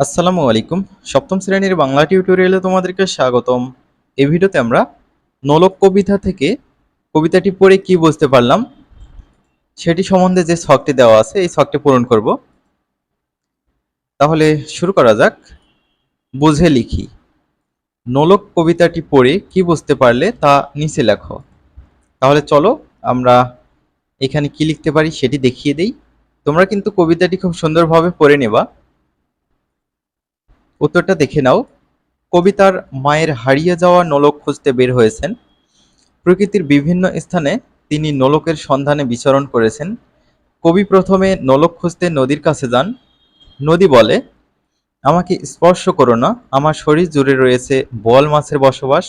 আসসালামু আলাইকুম। সপ্তম শ্রেণির বাংলা টিউটোরিয়ালে তোমাদেরকে স্বাগতম। এই ভিডিওতে আমরা নোলক কবিতা থেকে কবিতাটি পড়ে কি বুঝতে পারলাম, সেটি সম্বন্ধে যে শখটি দেওয়া আছে, এই শখটি পূরণ করব। তাহলে শুরু করা যাক। বুঝে লিখি। নোলক কবিতাটি পড়ে কি বুঝতে পারলে তা নিচে লেখো। তাহলে চলো আমরা এখানে কি লিখতে পারি সেটি দেখিয়ে দেই। তোমরা কিন্তু কবিতাটি খুব সুন্দরভাবে পড়ে নেবা। উত্তরটা দেখে নাও। কবিতার মায়ের হারিয়ে যাওয়া নোলক খুঁজতে বের হয়েছেন। প্রকৃতির বিভিন্ন স্থানে তিনি নোলকের সন্ধানে বিচরণ করেছেন। কবি প্রথমে নোলক খুঁজতে নদীর কাছে যান। নদী বলে, আমাকে স্পর্শ করো না, আমার শরীর জুড়ে রয়েছে বোয়াল মাছের বসবাস।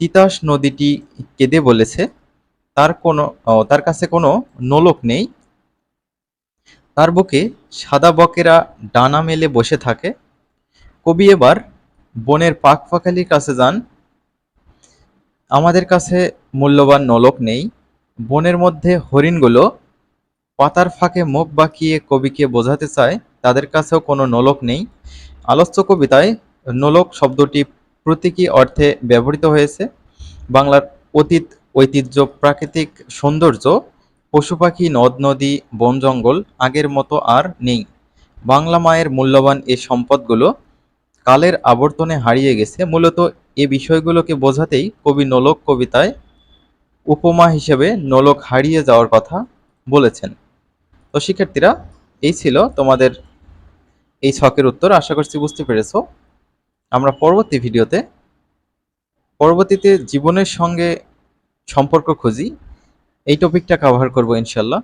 তিতাস নদীটি কেঁদে বলেছে, তার কোনো তার কাছে কোনো নোলক নেই। তার বুকে সাদা বকেরা ডানা মেলে বসে থাকে। কবি এবার বনের পাখপাখালির কাছে যান। আমাদের কাছে মূল্যবান নলক নেই। বনের মধ্যে হরিণগুলো পাতার ফাঁকে মুখ বাঁকিয়ে কবিকে বোঝাতে চায়, তাদের কাছেও কোনো নলক নেই। আলোচ্য কবিতায় নলক শব্দটি প্রতীকী অর্থে ব্যবহৃত হয়েছে। বাংলার অতীত, ঐতিহ্য, প্রাকৃতিক সৌন্দর্য, পশু পাখি, নদ, নদী, বন, জঙ্গল আগের মতো আর নেই। বাংলা মায়ের মূল্যবান এই সম্পদগুলো কালের আবর্তনে হারিয়ে গেছে। মূলত এ বিষয়গুলোকে বোঝাতেই কবি নোলক কবিতায় উপমা হিসেবে নোলক হারিয়ে যাওয়ার কথা বলেছেন। তো শিক্ষার্থীরা, এই ছিল তোমাদের এই ছকের উত্তর। আশা করছি বুঝতে পেরেছ। আমরা পরবর্তী ভিডিওতে, পরবর্তীতে জীবনের সঙ্গে সম্পর্ক খুঁজি। এই টপিকটা কভার করব ইনশাল্লাহ।